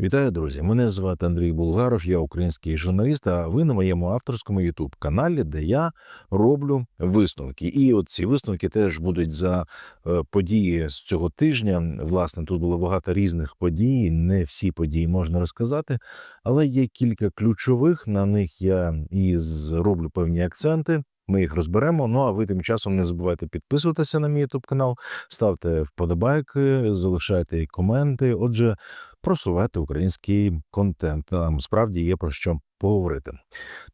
Вітаю, друзі! Мене звати Андрій Булгаров, я український журналіст. А ви на моєму авторському youtube каналі, де я роблю висновки. І от ці висновки теж будуть за е, події з цього тижня. Власне, тут було багато різних подій. Не всі події можна розказати, але є кілька ключових. На них я і зроблю певні акценти. Ми їх розберемо. Ну а ви тим часом не забувайте підписуватися на мій youtube канал, ставте вподобайки, залишайте коменти. Отже, просувати український контент. Нам справді є про що поговорити.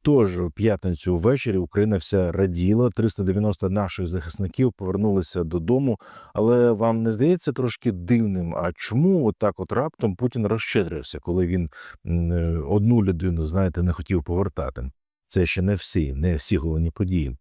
Тож в п'ятницю ввечері Україна вся раділа. 390 наших захисників повернулися додому. Але вам не здається трошки дивним? А чому отак от раптом Путін розщедрився, коли він е, одну людину, знаєте, не хотів повертати? Це ще не всі, не всі головні події.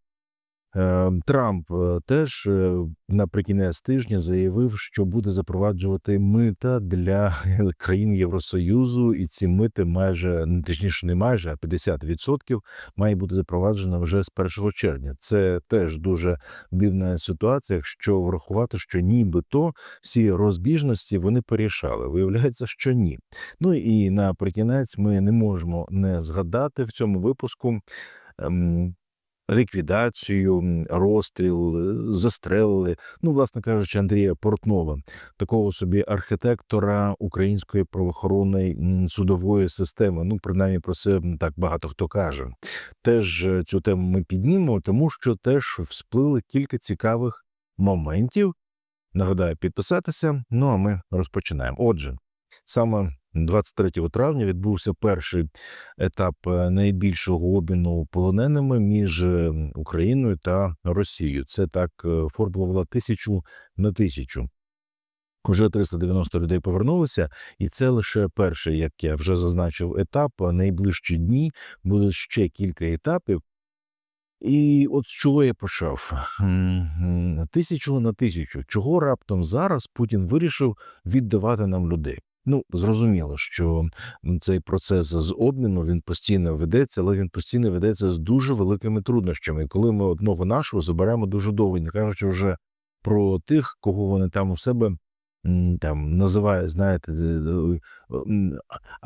Е, Трамп е, теж е, наприкінець тижня заявив, що буде запроваджувати мита для країн Євросоюзу, і ці мити майже ну, точніше, не майже, а 50% має бути запроваджено вже з 1 червня. Це теж дуже дивна ситуація, якщо врахувати, що нібито всі розбіжності вони порішали. Виявляється, що ні. Ну і наприкінець ми не можемо не згадати в цьому випуску. Ліквідацію, розстріл, е, застрелили. Ну, власне кажучи, Андрія Портнова, такого собі архітектора української правоохоронної судової системи. Ну, принаймні про це так багато хто каже. Теж е, цю тему ми піднімемо, тому що теж всплили кілька цікавих моментів. Нагадаю, підписатися. Ну а ми розпочинаємо. Отже, саме 23 травня відбувся перший етап е, найбільшого обміну полоненими між е, Україною та Росією. Це так е, формула тисячу на тисячу. Уже 390 людей повернулися, і це лише перший, як я вже зазначив, етап. Найближчі дні буде ще кілька етапів. І от з чого я почав? Тисячу на тисячу. Чого раптом зараз Путін вирішив віддавати нам людей? Ну, зрозуміло, що цей процес з обміну він постійно ведеться, але він постійно ведеться з дуже великими труднощами. І коли ми одного нашого заберемо дуже довго, не кажучи вже про тих, кого вони там у себе там називають, знаєте, з- е,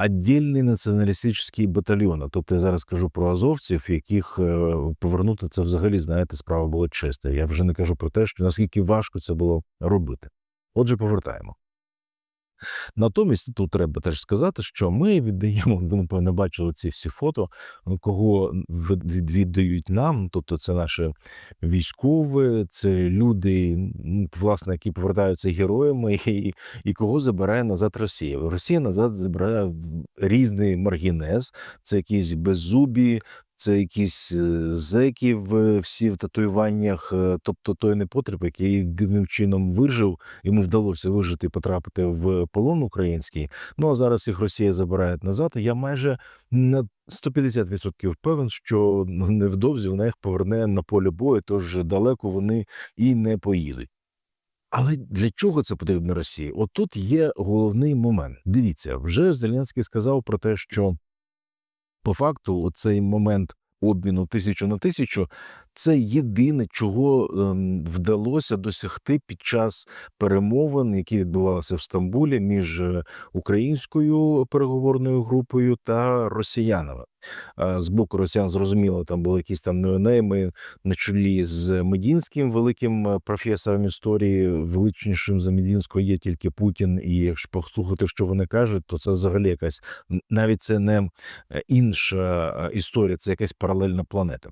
віддільний націоналістичний батальйон. Тобто я зараз кажу про азовців, яких е, повернути це взагалі, знаєте, справа була чиста. Я вже не кажу про те, що наскільки важко це було робити. Отже, повертаємо. Натомість тут треба теж сказати, що ми віддаємо, ви напевно бачили ці всі фото, ну, кого від- від- віддають нам. Тобто, це наші військові, це люди, власне, які повертаються героями, і, і кого забирає назад Росія. Росія назад забирає різний маргінез, це якісь беззубі. Це якісь е, зеки всі в татуюваннях, е, тобто той непотріб, який дивним чином вижив, йому вдалося вижити і потрапити в полон український. Ну а зараз їх Росія забирає назад. І я майже на 150% певен, що невдовзі вона їх поверне на поле бою, тож далеко вони і не поїдуть. Але для чого це потрібно Росії? От тут є головний момент. Дивіться, вже Зеленський сказав про те, що по факту цей момент обміну тисячу на тисячу це єдине, чого ем, вдалося досягти під час перемовин, які відбувалися в Стамбулі між е, українською переговорною групою та росіянами. З боку росіян зрозуміло, там були якісь там неонейми на чолі з Медінським великим е, професором історії, величнішим за Медінського є тільки Путін. І якщо послухати, що вони кажуть, то це взагалі якась навіть це не е, інша е, історія, це якась паралельна планета.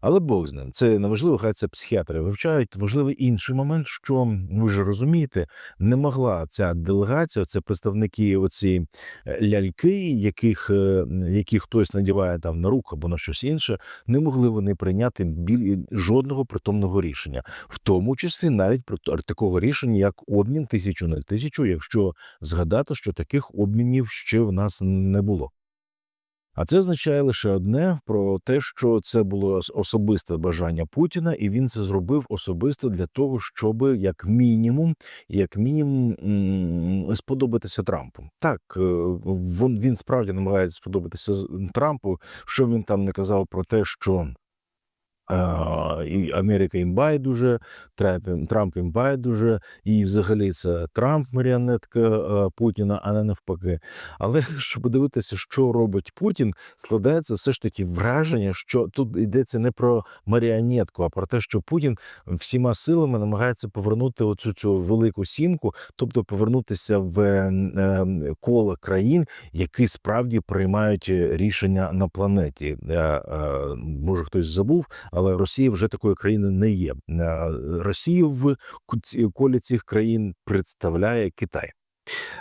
Але Бог з ним. Це неважливо, хай це психіатри вивчають. Важливий інший момент, що ви ж розумієте, не могла ця делегація, це представники оці е, ляльки, яких, е, які хтось надіває там на руку або на щось інше, не могли вони прийняти біль... жодного притомного рішення, в тому числі навіть про такого рішення, як обмін тисячу на тисячу, якщо згадати, що таких обмінів ще в нас не було. А це означає лише одне про те, що це було особисте бажання Путіна, і він це зробив особисто для того, щоб як мінімум, як мінімум сподобатися Трампу. Так, е, він, справді намагається сподобатися Трампу, що він там не казав про те, що Америка їм байдуже, Трамп, Трамп їм байдуже, і взагалі це Трамп маріонетка Путіна, а не навпаки. Але щоб подивитися, що робить Путін, складається все ж таки враження, що тут йдеться не про маріонетку, а про те, що Путін всіма силами намагається повернути оцю цю велику сімку, тобто повернутися в е, е, коло країн, які справді приймають рішення на планеті. Е, Може, хтось забув, але Росія вже такою країною не є. Е, Росію в колі цих країн представляє Китай.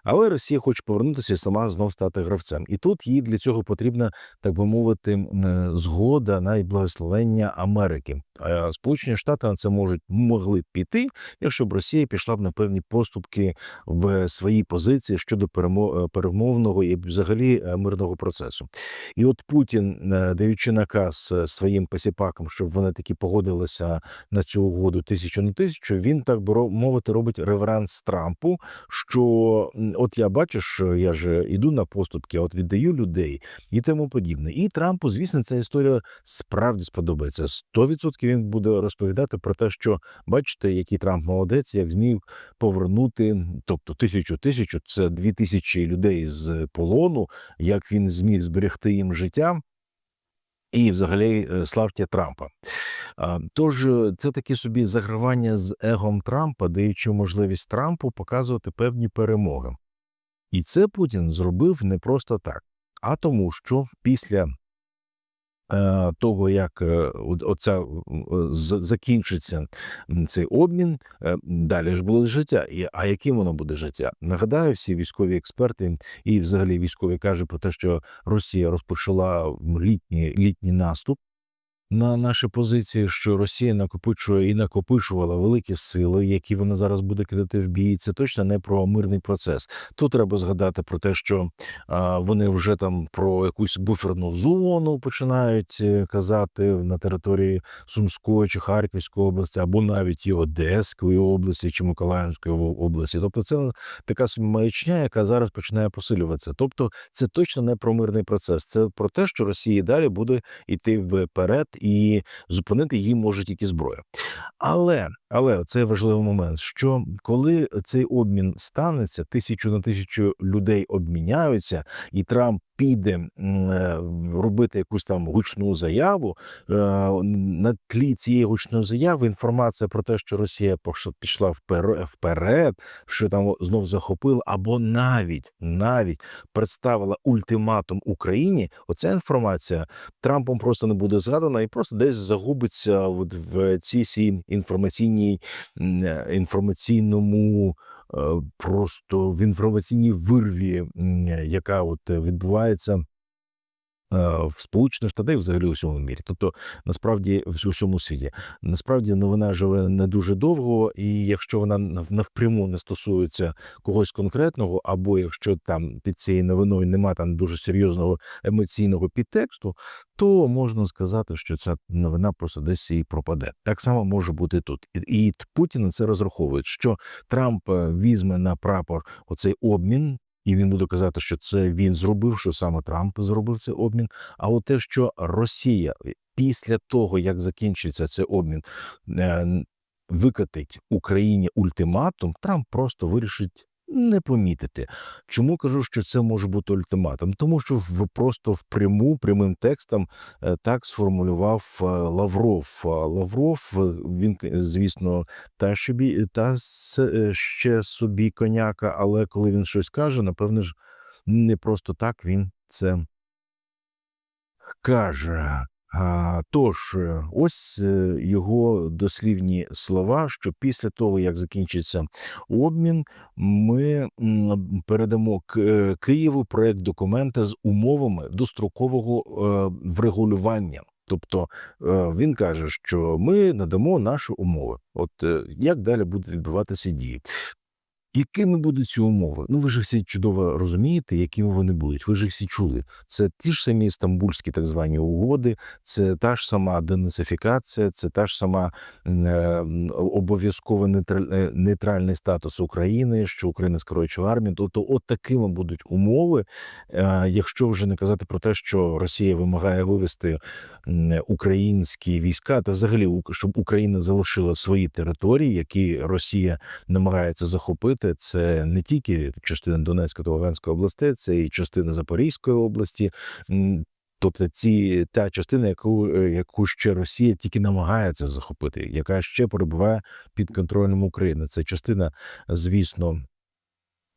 Але Росія хоче повернутися і сама знов стати гравцем. І тут їй для цього потрібна, так би мовити, е, згода на благословення Америки. А Сполучені Штати на це можуть могли б піти, якщо б Росія пішла б на певні поступки в своїй позиції щодо е, перемовного і взагалі е, мирного процесу. І от Путін, даючи наказ своїм посіпакам, щоб вони таки погодилися на цю угоду тисячу на тисячу, він так би мовити робить реверанс Трампу. Що от я бачу, що я ж іду на поступки, от віддаю людей і тому подібне. І Трампу, звісно, ця історія справді сподобається. 100% він буде розповідати про те, що бачите, який Трамп молодець, як зміг повернути, тобто тисячу тисячу, це дві тисячі людей з полону, як він зміг зберегти їм життя. І, взагалі, славті Трампа. Тож е, це таке собі загравання з егом Трампа, даючи можливість Трампу показувати певні перемоги. І це Путін зробив не просто так, а тому, що після е, того, як е, оця е, закінчиться цей обмін, е, далі ж буде життя. А яким воно буде життя? Нагадаю, всі військові експерти і взагалі військові кажуть про те, що Росія розпочала літній, літній наступ на наші позиції, що Росія накопичує і накопичувала великі сили, які вона зараз буде кидати в бій. Це точно не про мирний процес. Тут треба згадати про те, що вони вже там про якусь буферну зону починають е, казати на території Сумської чи Харківської області, або навіть і Одеської області чи Миколаївської області. Тобто, це така маячня, яка зараз починає посилюватися. Тобто, це точно не про мирний процес. Це про те, що Росія далі буде йти вперед, і зупинити її може тільки зброя. Але але це важливий момент, що коли цей обмін станеться, тисячу на тисячу людей обміняються, і Трамп піде е, робити якусь там гучну заяву. е, На тлі цієї гучної заяви інформація про те, що Росія пішла впер- вперед, що там знов захопила, або навіть навіть представила ультиматум Україні. Оця інформація Трампом просто не буде згадана і просто десь загубиться в цій інформаційній е, інформаційному. Е, Просто в інформаційній вирві, яка от е, відбувається в Сполучених Штатах, і взагалі у всьому мірі. Тобто, насправді, в усьому світі. Насправді новина живе не дуже довго, і якщо вона нав- навпряму не стосується когось конкретного, або якщо там під цією новиною нема там дуже серйозного емоційного підтексту, то можна сказати, що ця новина просто десь і пропаде. Так само може бути тут. І, Путін це розраховує, що Трамп е, візьме на прапор оцей обмін. І він буде казати, що це він зробив, що саме Трамп зробив цей обмін. А от те, що Росія після того, як закінчиться цей обмін, е, викатить Україні ультиматум, Трамп просто вирішить не помітити. Чому кажу, що це може бути ультиматум? Тому що в просто впряму прямим текстом е, так сформулював е, Лавров. Лавров е, він, звісно, та собі та ще собі коняка, але коли він щось каже, напевне ж не просто так він це каже. Тож, е, ось е, його дослівні слова, що після того, як закінчиться обмін, ми передамо е, Києву проект документа з умовами дострокового врегулювання. Тобто він каже, що ми надамо наші умови. От як далі будуть відбуватися дії. Якими будуть ці умови? Ну ви ж всі чудово розумієте, якими вони будуть. Ви ж всі чули. Це ті ж самі стамбульські так звані угоди, це та ж сама денацифікація, це та ж сама е, нейтраль- е, нейтральний статус України, що Україна скорочує армію. Тобто, от такими будуть умови. Е, Якщо вже не казати про те, що Росія вимагає вивести українські війська, та взагалі щоб Україна залишила свої території, які Росія намагається захопити. Це не тільки частина Донецької та Луганської областей, це і частина Запорізької області. Тобто, ці та частина, яку, е, яку ще Росія тільки намагається захопити, яка ще перебуває під контролем України. Це частина, звісно,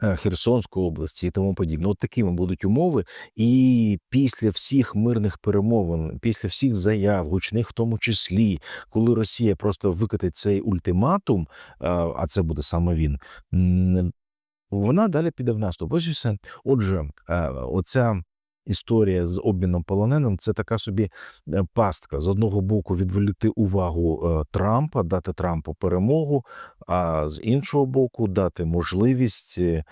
Херсонської області і тому подібне. От такими будуть умови. І після всіх мирних перемовин, після всіх заяв, гучних в тому числі, коли Росія просто викатить цей ультиматум, а а це буде саме він. Вона далі піде в наступ. Ось і все. Отже, е, оця історія з обміном полоненим це така собі е, пастка. З одного боку, відволікти увагу е, Трампа, дати Трампу перемогу, а з іншого боку, дати можливість, е,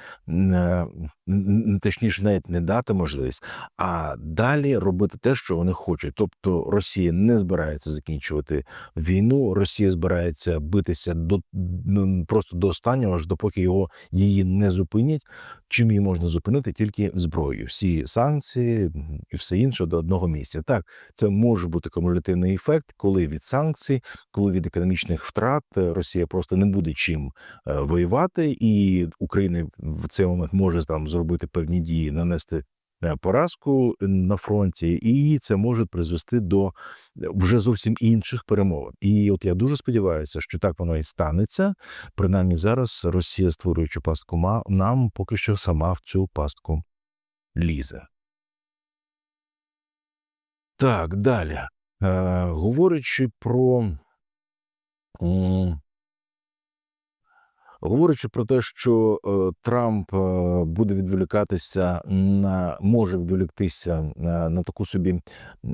точніше, навіть не дати можливість, а далі робити те, що вони хочуть. Тобто Росія не збирається закінчувати війну, Росія збирається битися до ну, просто до останнього, аж допоки його її не зупинять. Чим її можна зупинити тільки зброєю. Всі санкції і все інше до одного місця. Так, це може бути кумулятивний ефект, коли від санкцій, коли від економічних втрат е, Росія просто не буде чим е, воювати, і Україна в цей момент може там зробити певні дії, нанести е, поразку на фронті, і це може призвести до е, вже зовсім інших перемовин. І от я дуже сподіваюся, що так воно і станеться. Принаймні зараз Росія, створюючи пастку нам, поки що сама в цю пастку лізе. Так, далі. Говорячи про. Говорячи про те, що е, Трамп е, буде відволікатися на може відволіктися на, на таку собі е,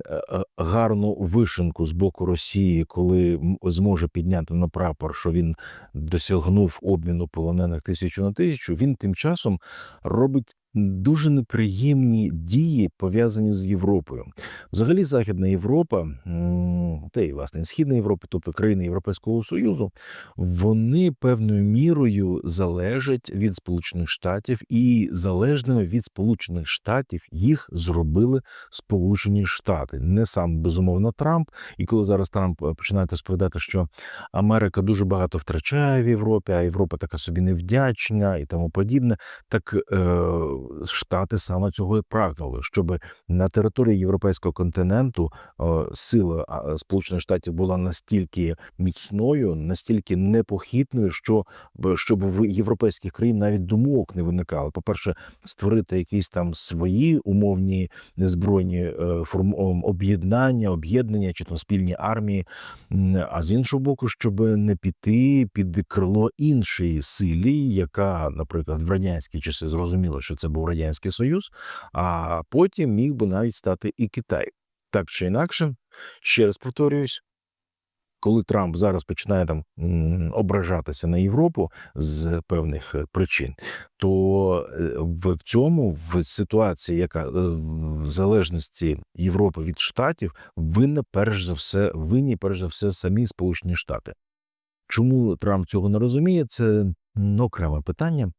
е, гарну вишенку з боку Росії, коли зможе підняти на прапор, що він досягнув обміну полонених тисячу на тисячу, він тим часом робить дуже неприємні дії, пов'язані з Європою. Взагалі, Західна Європа, та й власне Східна Європа, тобто країни Європейського Союзу, вони певною мірою залежать від Сполучених Штатів, і залежними від Сполучених Штатів їх зробили Сполучені Штати, не сам безумовно Трамп. І коли зараз Трамп е, починає розповідати, що Америка дуже багато втрачає в Європі, а Європа така собі невдячна і тому подібне, так е, Штати саме цього і прагнули, щоб на території європейського континенту е, сила Сполучених Штатів була настільки міцною, настільки непохитною, що щоб в європейських країн навіть думок не виникало. По перше, створити якісь там свої умовні незбройні е, об'єднання, об'єднання чи там спільні армії. А з іншого боку, щоб не піти під крило іншої силі, яка, наприклад, в радянські часи зрозуміло, що це був радянський союз, а потім міг би навіть стати і Китай. Так чи інакше, ще раз повторююсь. Коли Трамп зараз починає там ображатися на Європу з певних е, причин, то в в цьому в ситуації, яка е, в залежності Європи від штатів, винна перш за все винні, перш за все, самі Сполучені Штати. Чому Трамп цього не розуміє? Це окреме питання.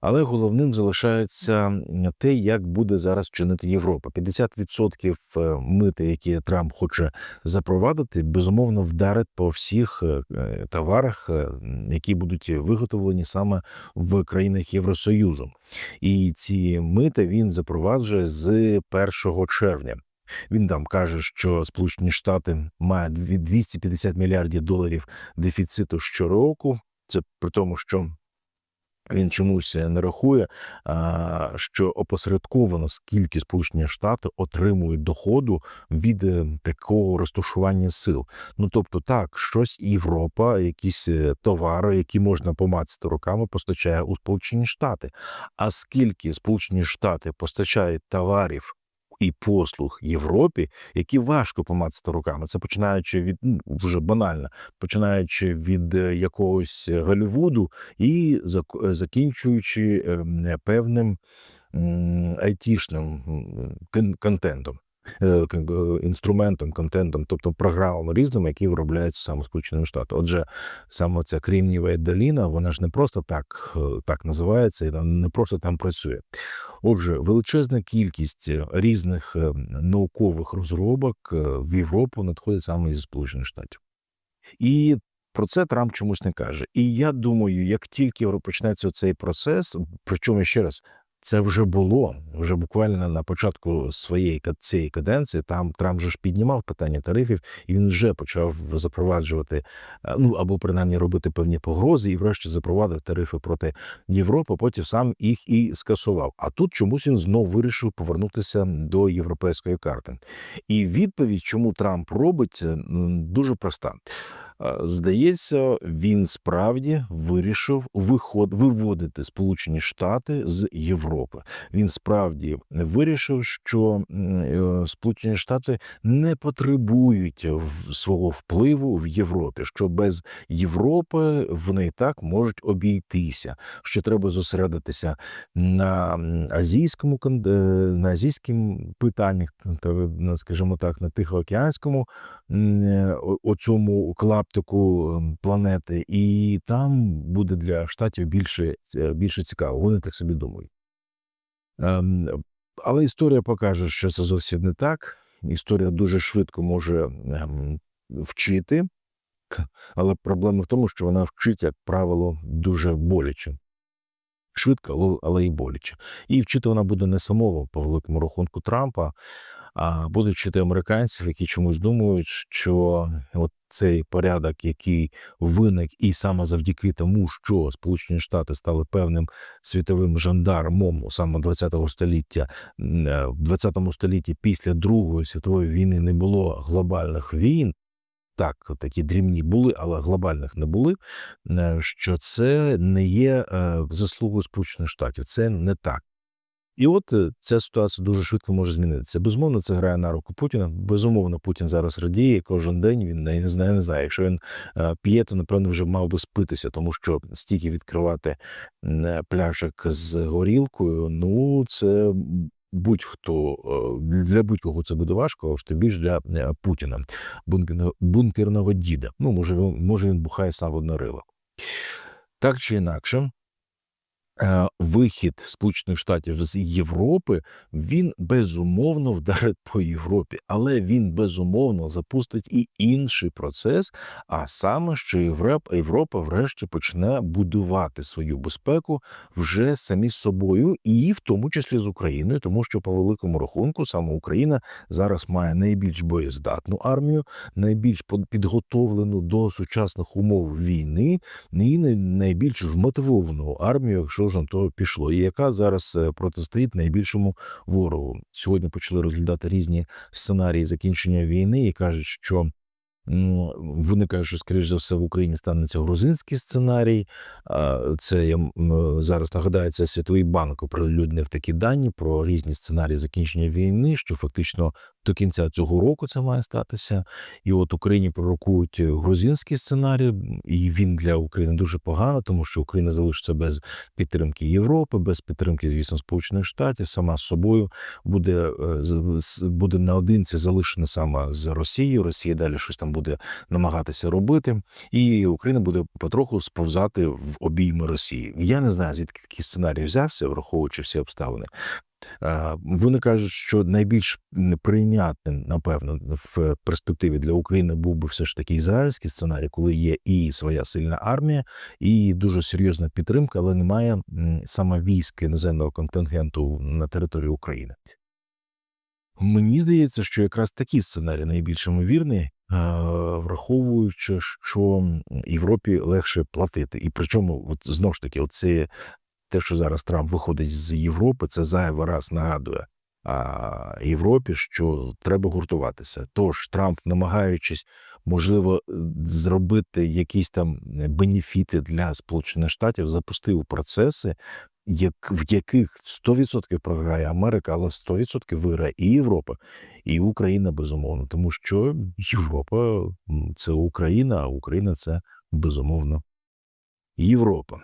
Але головним залишається те, як буде зараз чинити Європа. 50% е, мити, які Трамп хоче запровадити, безумовно вдарить по всіх е, е, товарах, які будуть виготовлені саме в країнах Євросоюзу. І ці мити він запроваджує з 1 червня. Він там каже, що Сполучені Штати мають дві- 250 мільярдів доларів дефіциту щороку. Це при тому, що він чомусь не рахує, що опосередковано скільки Сполучені Штати отримують доходу від е, такого розташування сил. Ну тобто, так, щось Європа, якісь е, товари, які можна помацати руками, постачає у Сполучені Штати. А скільки Сполучені Штати постачають товарів і послуг Європі, які важко помацати руками. Це починаючи від ну, вже банально, починаючи від е, якогось Голлівуду і закінчуючи ем, певним айтішним контентом. Е, Інструментом, контентом, тобто програмами різними, які виробляються саме Сполученими Штатами. Отже, саме ця Кремнієва доліна, вона ж не просто так, е, так називається, і не просто там працює. Отже, величезна кількість е, різних наукових розробок в Європу надходить саме зі Сполучених Штатів. І про це Трамп чомусь не каже. І я думаю, як тільки почнеться цей процес, причому ще раз. Це вже було вже буквально на початку своєї цієї каденції. Там Трамп же ж піднімав питання тарифів, і він вже почав запроваджувати, е, ну або принаймні робити певні погрози, і врешті запровадив тарифи проти Європи. Потім сам їх і скасував. А тут чомусь він знов вирішив повернутися до європейської карти. І відповідь, чому Трамп робить, е, дуже проста. Е, Здається, він справді вирішив виход виводити Сполучені Штати з Європи. Він справді вирішив, що е, Сполучені Штати не потребують свого впливу в Європі, що без Європи вони і так можуть обійтися. Що треба зосередитися на азійському е, на азійським питаннях, скажімо так, на тихоокеанському оцьому клаптику ем, планети, і там буде для штатів більше, е, більше цікаво. Вони так собі думають. Ем, Але історія покаже, що це зовсім не так. Історія дуже швидко може ем, вчити, але проблема в тому, що вона вчить, як правило, дуже боляче. Швидко, але і боляче. І вчити вона буде не самого по великому рахунку Трампа, а буде вчити американців, які чомусь думають, що от цей порядок, який виник, і саме завдяки тому, що Сполучені Штати стали певним світовим жандармом саме 20-го століття, е, в 20 столітті після Другої світової війни не було глобальних війн. Так, такі дрібні були, але глобальних не були. е, Що це не є е, заслугою Сполучених Штатів. Це не так. І от е, ця ситуація дуже швидко може змінитися. Безумовно, це грає на руку Путіна. Безумовно, Путін зараз радіє кожен день. Він не знає, не знає. Якщо він е, п'є, то напевно вже мав би спитися, тому що стільки відкривати е, пляшок з горілкою. Ну це будь-хто для будь-кого це буде важко, а ж тим більш для Путіна, бункерного, бункерного діда. Ну може може він бухає сам в однорило. Так чи інакше, вихід Сполучених Штатів з Європи він безумовно вдарить по Європі, але він безумовно запустить і інший процес. А саме, що Європа, Європа врешті почне будувати свою безпеку вже самі з собою, і в тому числі з Україною, тому що по великому рахунку саме Україна зараз має найбільш боєздатну армію, найбільш підготовлену до сучасних умов війни, і най- найбільш вмотивовану армію, якщо ж на то пішло, і яка зараз е, протистоїть найбільшому ворогу. Сьогодні почали розглядати різні сценарії закінчення війни і кажуть, що. м, Вони кажуть, що скоріш за все в Україні станеться грузинський сценарій. Це я зараз нагадаю, це Світовий банк оприлюднив такі дані про різні сценарії закінчення війни, що фактично до кінця цього року це має статися. І от Україні пророкують грузинський сценарій, і він для України дуже погано, тому що Україна залишиться без підтримки Європи, без підтримки, звісно, Сполучених Штатів, сама з собою буде, е, буде наодинці залишена сама з Росією. Росія далі щось там буде намагатися робити, і Україна буде потроху сповзати в обійми Росії. Я не знаю, звідки такий сценарій взявся, враховуючи всі обставини. Е, Вони кажуть, що найбільш прийнятним, напевно, в перспективі для України був би все ж таки ізраїльський сценарій, коли є і своя сильна армія, і дуже серйозна підтримка, але немає саме військ іноземного контингенту на території України. Мені здається, що якраз такі сценарії найбільш ймовірні, е, враховуючи, що Європі легше платити. І причому, от знову ж таки, оце те, що зараз Трамп виходить з Європи, це зайвий раз нагадує а, Європі, що треба гуртуватися. Тож Трамп, намагаючись, можливо, зробити якісь там бенефіти для Сполучених Штатів, запустив процеси як, в яких 100% програє Америка, але 100% виграє і Європа, і Україна, безумовно. Тому що Європа це Україна, а Україна це безумовно Європа.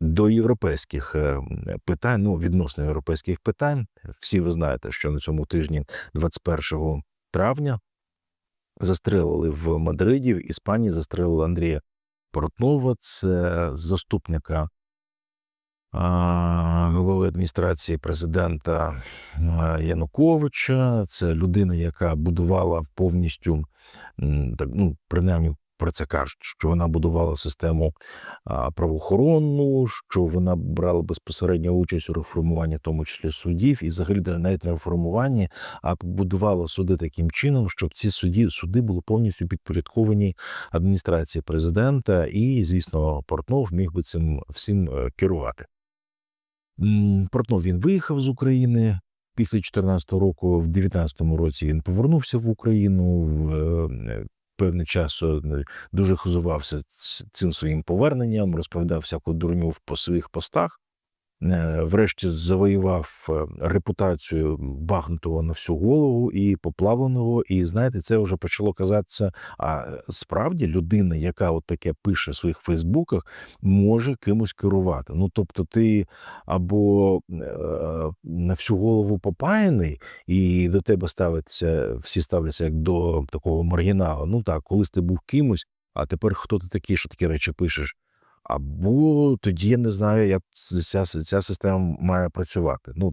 До європейських е, питань, ну відносно європейських питань, всі ви знаєте, що на цьому тижні, 21 травня, застрелили в Мадриді, в Іспанії застрелили Андрія Портнова, це заступника голови адміністрації президента Януковича. Це людина, яка будувала повністю так, ну, принаймні. Про це кажуть, що вона будувала систему правоохоронну, що вона брала безпосередню участь у реформуванні, в тому числі судів, і взагалі навіть не реформуванні, а побудувала суди таким чином, щоб ці суді суди були повністю підпорядковані адміністрації президента, і звісно, Портнов міг би цим всім е, керувати. Портнов він виїхав з України. Після 2014 року, в 2019 році він повернувся в Україну. Певний час е, дуже хизувався цим своїм поверненням, розповідав всяку дурню по своїх постах. Е, Врешті завоював е, репутацію багнутого на всю голову і поплавленого. І знаєте, це вже почало казатися. А справді людина, яка от таке пише в своїх Фейсбуках, може кимось керувати. Ну тобто, ти або е, на всю голову попаяний, і до тебе ставиться, всі ставляться як до такого маргінала. Ну так, колись ти був кимось, а тепер хто ти такий, що такі речі пишеш? Або тоді я не знаю, як ця, ця система має працювати. Ну,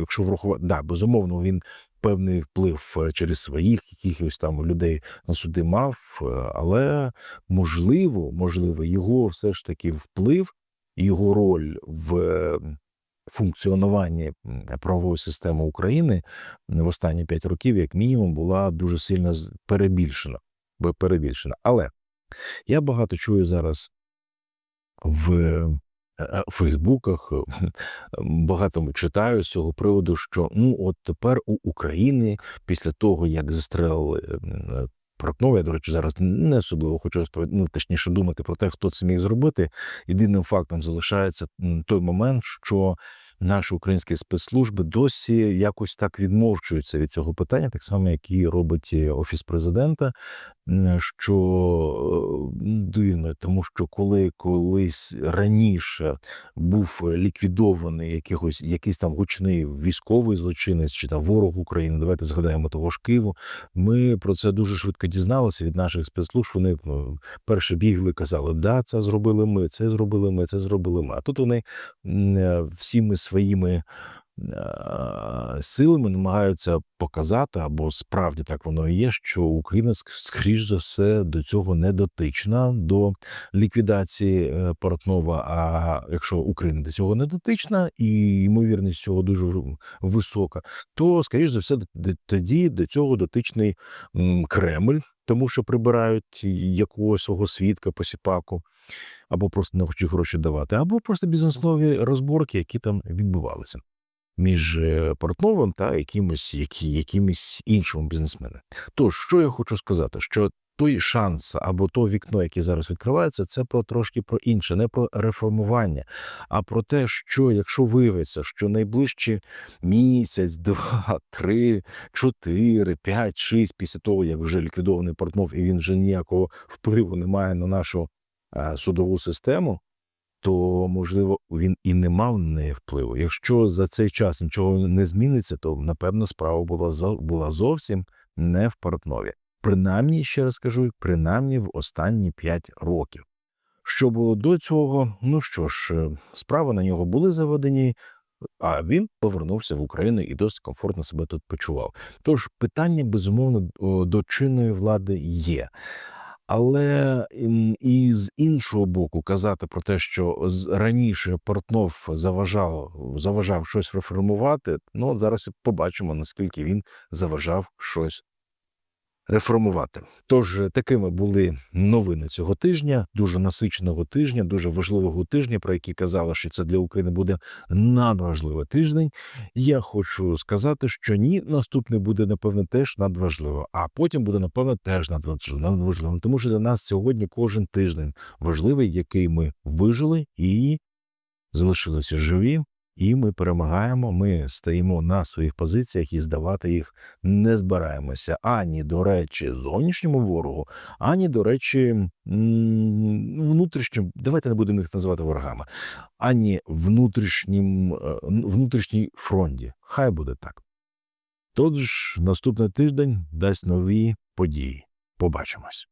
якщо врахувати, да, безумовно, він певний вплив е, через своїх якихось там людей на суди мав, е, але можливо, можливо, його все ж таки вплив, його роль в функціонуванні правової системи України в останні п'ять років, як мінімум, була дуже сильно перебільшена. перебільшена. Але я багато чую зараз в е, е, Фейсбуках, е, багато читаю з цього приводу, що ну от тепер у України, після того як застрелили Портнова, я, до речі, зараз не особливо хочу розповідати, ну, точніше думати про те, хто це міг зробити. Єдиним фактом залишається той момент, що наші українські спецслужби досі якось так відмовчуються від цього питання, так само, як і робить офіс президента. М, Що е, дивно, тому що коли колись раніше був ліквідований якихось якийсь там гучний військовий злочинець чи там ворог України, давайте згадаємо того ж Києву. Ми про це дуже швидко дізналися від наших спецслужб. Вони ну, перше бігли, казали, да, це зробили ми, це зробили ми, це зробили ми. А тут вони е, всіми своїми е, силами намагаються показати, або справді так воно і є, що Україна ск- скоріш за все до цього не дотична до ліквідації е, Портнова. А якщо Україна до цього не дотична, і ймовірність цього дуже висока, то скоріш за все тоді до цього дотичний Кремль, тому що прибирають якогось свого свідка посіпаку, або просто не хочуть гроші давати, або просто бізнесові розборки, які там відбувалися між е, Портновим та якимось, які, якимось іншим бізнесменом. Тож, що я хочу сказати, що той шанс або то вікно, яке зараз відкривається, це про трошки про інше, не про реформування, а про те, що якщо виявиться, що найближчі місяць, два, три, чотири, п'ять, шість після того, як вже ліквідований Портнов, і він вже ніякого впливу не має на нашу е, судову систему, то можливо він і не мав на неї впливу. Якщо за цей час нічого не зміниться, то напевно справа була була зовсім не в Портнові. Принаймні, ще раз кажу, принаймні в останні 5 років. Що було до цього? Ну що ж, е, справи на нього були заведені, а він повернувся в Україну і досить комфортно себе тут почував. Тож питання безумовно до чинної влади є. Але і з іншого боку, казати про те, що раніше Портнов заважав, заважав щось реформувати. Ну зараз побачимо, наскільки він заважав щось реформувати. Тож е, такими були новини цього тижня, дуже насиченого тижня, дуже важливого тижня, про який казали, що це для України буде надважливий тиждень. Я хочу сказати, що ні, наступний буде напевно теж надважливо, а потім буде напевно теж надважливо. Тому що для нас сьогодні кожен тиждень важливий, який ми вижили і залишилися живі, і ми перемагаємо. Ми стоїмо на своїх позиціях і здавати їх не збираємося ані, до речі, зовнішньому ворогу, ані, до речі, внутрішньому. Давайте не будемо їх називати ворогами, ані внутрішнім, е, внутрішній фронті. Хай буде так. Тож наступний тиждень дасть нові події. Побачимось.